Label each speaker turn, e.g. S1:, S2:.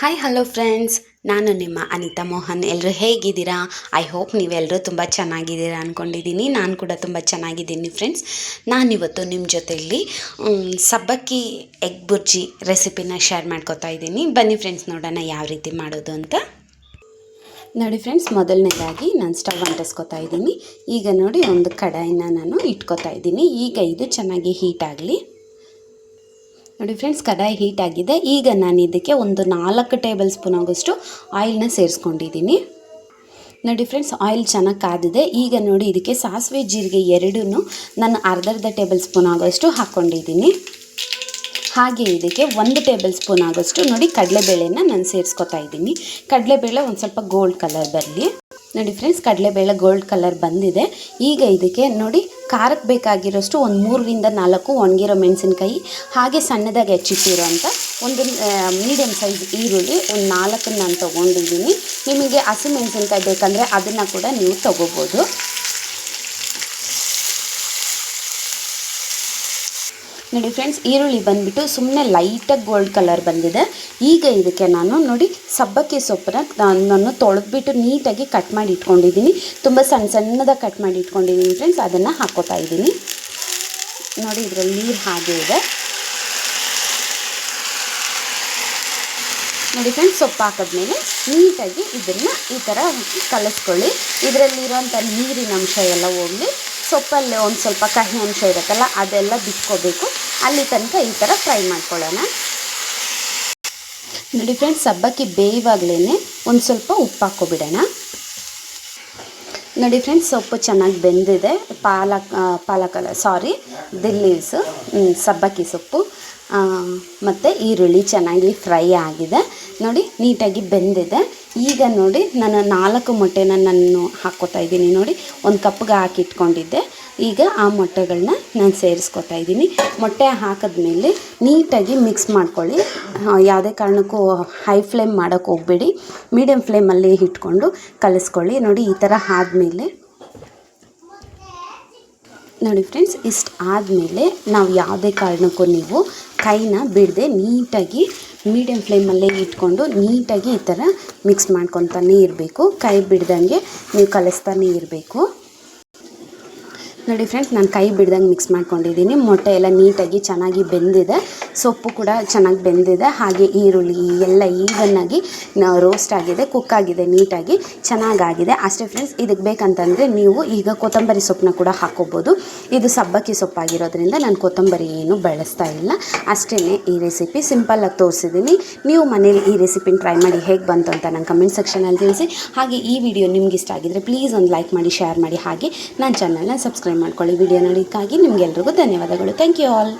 S1: Hi hello friends ನಾನು ನಿಮ್ಮ ಅನಿತಾ ಮೋಹನ್. ಎಲ್ಲರೂ ಹೇಗಿದ್ದೀರಾ? ಐ ಹೋಪ್ ನೀವೆಲ್ಲರೂ ತುಂಬ ಚೆನ್ನಾಗಿದ್ದೀರಾ ಅಂದ್ಕೊಂಡಿದ್ದೀನಿ ನಾನು ಕೂಡ ತುಂಬ ಚೆನ್ನಾಗಿದ್ದೀನಿ ಫ್ರೆಂಡ್ಸ್ ನಾನಿವತ್ತು ನಿಮ್ಮ ಜೊತೆಯಲ್ಲಿ ಸಬ್ಬಕ್ಕಿ ಎಗ್ ಬುರ್ಜಿ ರೆಸಿಪಿನ ಶೇರ್ ಮಾಡ್ಕೊತಾ ಇದ್ದೀನಿ. ಬನ್ನಿ ಫ್ರೆಂಡ್ಸ್ ನೋಡೋಣ ಯಾವ ರೀತಿ ಮಾಡೋದು ಅಂತ. ನೋಡಿ ಫ್ರೆಂಡ್ಸ್ ಮೊದಲನೇದಾಗಿ ನಾನು ಸ್ಟವ್ ಅಂಟಿಸ್ಕೊತಾ ಇದ್ದೀನಿ. ಈಗ ನೋಡಿ ಒಂದು ಕಡಾಯಿನ ನಾನು ಇಟ್ಕೊತಾ ಇದ್ದೀನಿ. ಈಗ ಇದು ಚೆನ್ನಾಗಿ ಹೀಟ್ ಆಗಲಿ. ನೋಡಿ ಫ್ರೆಂಡ್ಸ್ ಕಡಾಯಿ ಹೀಟ್ ಆಗಿದೆ. ಈಗ ನಾನು ಇದಕ್ಕೆ ಒಂದು ನಾಲ್ಕು ಟೇಬಲ್ ಸ್ಪೂನ್ ಆಗೋಷ್ಟು ಆಯಿಲ್ನ ಸೇರಿಸ್ಕೊಂಡಿದ್ದೀನಿ. ನೋಡಿ ಫ್ರೆಂಡ್ಸ್ ಆಯಿಲ್ ಚೆನ್ನಾಗಿ ಕಾದಿದೆ. ಈಗ ನೋಡಿ ಇದಕ್ಕೆ ಸಾಸಿವೆ ಜೀರಿಗೆ ಎರಡೂ ನಾನು ಅರ್ಧರ್ಧ ಅರ್ಧ ಟೇಬಲ್ ಸ್ಪೂನ್ ಆಗೋಷ್ಟು ಹಾಕ್ಕೊಂಡಿದ್ದೀನಿ. ಹಾಗೆ ಇದಕ್ಕೆ ಒಂದು ಟೇಬಲ್ ಸ್ಪೂನ್ ಆಗೋಷ್ಟು ನೋಡಿ ಕಡಲೆಬೇಳೆನ ನಾನು ಸೇರಿಸ್ಕೊತಾ ಇದ್ದೀನಿ. ಕಡಲೆಬೇಳೆ ಒಂದು ಸ್ವಲ್ಪ ಗೋಲ್ಡ್ ಕಲರ್ ಬರಲಿ. ನೋಡಿ ಫ್ರೆಂಡ್ಸ್ ಕಡಲೆಬೇಳೆ ಗೋಲ್ಡ್ ಕಲರ್ ಬಂದಿದೆ. ಈಗ ಇದಕ್ಕೆ ನೋಡಿ ಖಾರಕ್ಕೆ ಬೇಕಾಗಿರೋಷ್ಟು ಒಂದು ಮೂರರಿಂದ ನಾಲ್ಕು ಒಣಗಿರೋ ಮೆಣಸಿನ್ಕಾಯಿ, ಹಾಗೆ ಸಣ್ಣದಾಗಿ ಹೆಚ್ಚಿಟ್ಟಿರೋಂಥ ಒಂದು ಮೀಡಿಯಮ್ ಸೈಜ್ ಈರುಳ್ಳಿ ಒಂದು ನಾಲ್ಕನ್ನು ನಾನು ತೊಗೊಂಡಿದ್ದೀನಿ. ನಿಮಗೆ ಹಸಿಮೆಣಸಿನ್ಕಾಯಿ ಬೇಕಂದರೆ ಅದನ್ನು ಕೂಡ ನೀವು ತೊಗೋಬೋದು. ನೋಡಿ ಫ್ರೆಂಡ್ಸ್ ಈರುಳ್ಳಿ ಬಂದುಬಿಟ್ಟು ಸುಮ್ಮನೆ ಲೈಟಾಗಿ ಗೋಲ್ಡ್ ಕಲರ್ ಬಂದಿದೆ. ಈಗ ಇದಕ್ಕೆ ನಾನು ನೋಡಿ ಸಬ್ಬಕ್ಕಿ ಸೊಪ್ಪನ್ನ ನಾನು ತೊಳೆದ್ಬಿಟ್ಟು ನೀಟಾಗಿ ಕಟ್ ಮಾಡಿ ಇಟ್ಕೊಂಡಿದ್ದೀನಿ. ತುಂಬ ಸಣ್ಣ ಸಣ್ಣದಾಗಿ ಕಟ್ ಮಾಡಿ ಇಟ್ಕೊಂಡಿದ್ದೀನಿ ಫ್ರೆಂಡ್ಸ್ ಅದನ್ನು ಹಾಕೋತಾ ಇದ್ದೀನಿ. ನೋಡಿ ಇದರಲ್ಲಿ ನೀರು ಹಾಗೆ ಇದೆ. ನೋಡಿ ಫ್ರೆಂಡ್ಸ್ ಸೊಪ್ಪು ಹಾಕಿದ್ಮೇಲೆ ನೀಟಾಗಿ ಇದನ್ನು ಈ ಥರ ಕಲಸ್ಕೊಳ್ಳಿ. ಇದರಲ್ಲಿರೋಂಥ ನೀರಿನ ಅಂಶ ಎಲ್ಲ ಹೋಗಲಿ. ಸೊಪ್ಪಲ್ಲಿ ಒಂದು ಸ್ವಲ್ಪ ಕಹಿ ಅಂಶ ಇರುತ್ತಲ್ಲ, ಅದೆಲ್ಲ ಬಿಟ್ಕೋಬೇಕು ಅಲ್ಲಿ ತನಕ ಈ ಥರ ಫ್ರೈ ಮಾಡ್ಕೊಳ್ಳೋಣ. ನೋಡಿ ಫ್ರೆಂಡ್ಸ್ ಸಬ್ಬಕ್ಕಿ ಬೇಯುವಾಗಲೇ ಒಂದು ಸ್ವಲ್ಪ ಉಪ್ಪು ಹಾಕ್ಕೊಬಿಡೋಣ. ನೋಡಿ ಫ್ರೆಂಡ್ಸ್ ಸೊಪ್ಪು ಚೆನ್ನಾಗಿ ಬೆಂದಿದೆ. ಪಾಲಕ್ ಪಾಲಕ ಪಾಲಕಲ್ಲ ಸಾರಿ ದಿಲ್ಲೀವ್ಸು ಸಬ್ಬಕ್ಕಿ ಸೊಪ್ಪು. ಮತ್ತು ಈರುಳ್ಳಿ ಚೆನ್ನಾಗಿ ಫ್ರೈ ಆಗಿದೆ. ನೋಡಿ, ನೀಟಾಗಿ ಬೆಂದಿದೆ. ಈಗ ನೋಡಿ, ನಾನು ನಾಲ್ಕು ಮೊಟ್ಟೆನ ನಾನು ಹಾಕ್ಕೋತಾ ಇದ್ದೀನಿ. ನೋಡಿ, ಒಂದು ಕಪ್ಗೆ ಹಾಕಿ ಇಟ್ಕೊಂಡಿದ್ದೆ ಈಗ ಆ ಮೊಟ್ಟೆಗಳನ್ನ ನಾನು ಸೇರಿಸ್ಕೊತಾ ಇದ್ದೀನಿ. ಮೊಟ್ಟೆ ಹಾಕಿದ್ಮೇಲೆ ನೀಟಾಗಿ ಮಿಕ್ಸ್ ಮಾಡ್ಕೊಳ್ಳಿ. ಯಾವುದೇ ಕಾರಣಕ್ಕೂ ಹೈ ಫ್ಲೇಮ್ ಮಾಡೋಕ್ಕೆ ಹೋಗಬೇಡಿ. ಮೀಡಿಯಮ್ ಫ್ಲೇಮಲ್ಲಿ ಇಟ್ಕೊಂಡು ಕಲಿಸ್ಕೊಳ್ಳಿ. ನೋಡಿ, ಈ ಥರ ಆದಮೇಲೆ ನೋಡಿ ಫ್ರೆಂಡ್ಸ್ ಇಷ್ಟು ಆದಮೇಲೆ ನಾವು ಯಾವುದೇ ಕಾರಣಕ್ಕೂ ನೀವು ಕೈನ ಬಿಡದೆ ನೀಟಾಗಿ ಮೀಡಿಯಮ್ ಫ್ಲೇಮಲ್ಲೇ ಇಟ್ಕೊಂಡು ನೀಟಾಗಿ ಈ ಥರ ಮಿಕ್ಸ್ ಮಾಡ್ಕೊತಾನೇ ಇರಬೇಕು. ಕೈ ಬಿಡ್ದಂಗೆ ನೀವು ಕಲಿಸ್ತಾನೇ ಇರಬೇಕು. ನೋಡಿ ಫ್ರೆಂಡ್ಸ್ ನಾನು ಕೈ ಬಿಡ್ದಂಗೆ ಮಿಕ್ಸ್ ಮಾಡ್ಕೊಂಡಿದ್ದೀನಿ ಮೊಟ್ಟೆ ಎಲ್ಲ ನೀಟಾಗಿ ಚೆನ್ನಾಗಿ ಬೆಂದಿದೆ. ಸೊಪ್ಪು ಕೂಡ ಚೆನ್ನಾಗಿ ಬೆಂದಿದೆ. ಹಾಗೆ ಈರುಳ್ಳಿ ಎಲ್ಲ ಈವನ್ನಾಗಿ ರೋಸ್ಟ್ ಆಗಿದೆ ಕುಕ್ ಆಗಿದೆ, ನೀಟಾಗಿ ಚೆನ್ನಾಗಾಗಿದೆ. ಅಷ್ಟೇ ಫ್ರೆಂಡ್ಸ್ ಇದಕ್ಕೆ ಬೇಕಂತಂದರೆ ನೀವು ಈಗ ಕೊತ್ತಂಬರಿ ಸೊಪ್ಪನ್ನ ಕೂಡ ಹಾಕೋಬೋದು. ಇದು ಸಬ್ಬಕ್ಕಿ ಸೊಪ್ಪಾಗಿರೋದ್ರಿಂದ ನಾನು ಕೊತ್ತಂಬರಿ ಏನು ಬಳಸ್ತಾ ಇಲ್ಲ. ಅಷ್ಟೇ ಈ ರೆಸಿಪಿ ಸಿಂಪಲ್ಲಾಗಿ ತೋರಿಸಿದ್ದೀನಿ ನೀವು ಮನೇಲಿ ಈ ರೆಸಿಪಿನ ಟ್ರೈ ಮಾಡಿ ಹೇಗೆ ಬಂತು ಅಂತ ನಂಗೆ ಕಮೆಂಟ್ ಸೆಕ್ಷನಲ್ಲಿ ತಿಳಿಸಿ. ಹಾಗೆ ಈ ವಿಡಿಯೋ ನಿಮ್ಗೆ ಇಷ್ಟ ಆಗಿದ್ರೆ ಪ್ಲೀಸ್ ಒಂದು ಲೈಕ್ ಮಾಡಿ ಶೇರ್ ಮಾಡಿ. ಹಾಗೆ ನನ್ನ ಚಾನಲ್ನ ಸಬ್ಸ್ಕ್ರೈಬ್ ಮಾಡ್ಕೊಳ್ಳಿ. ವಿಡಿಯೋ ನೋಡಿದ್ದಕ್ಕಾಗಿ ನಿಮಗೆಲ್ರಿಗೂ ಧನ್ಯವಾದಗಳು. Thank you all